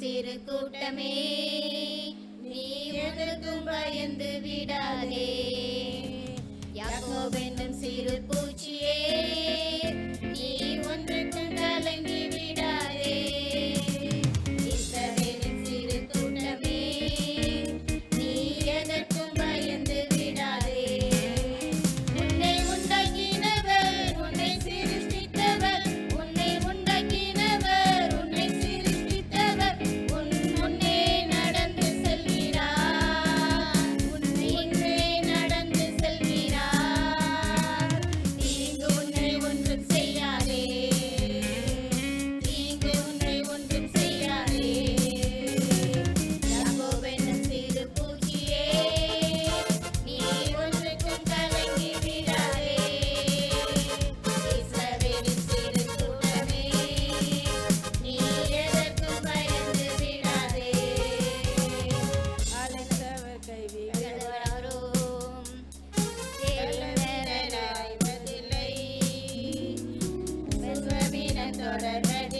சிறு கூட்டமே நீ உதற்கும் பயந்து விடாதே. யாக்கோவென்னும் சிறு señora Reyes.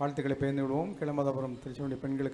வாழ்த்துக்களை பேர்ந்து விடுவோம் கிளம்பதாபுரம் திருச்சிவனுடைய பெண்களுக்கு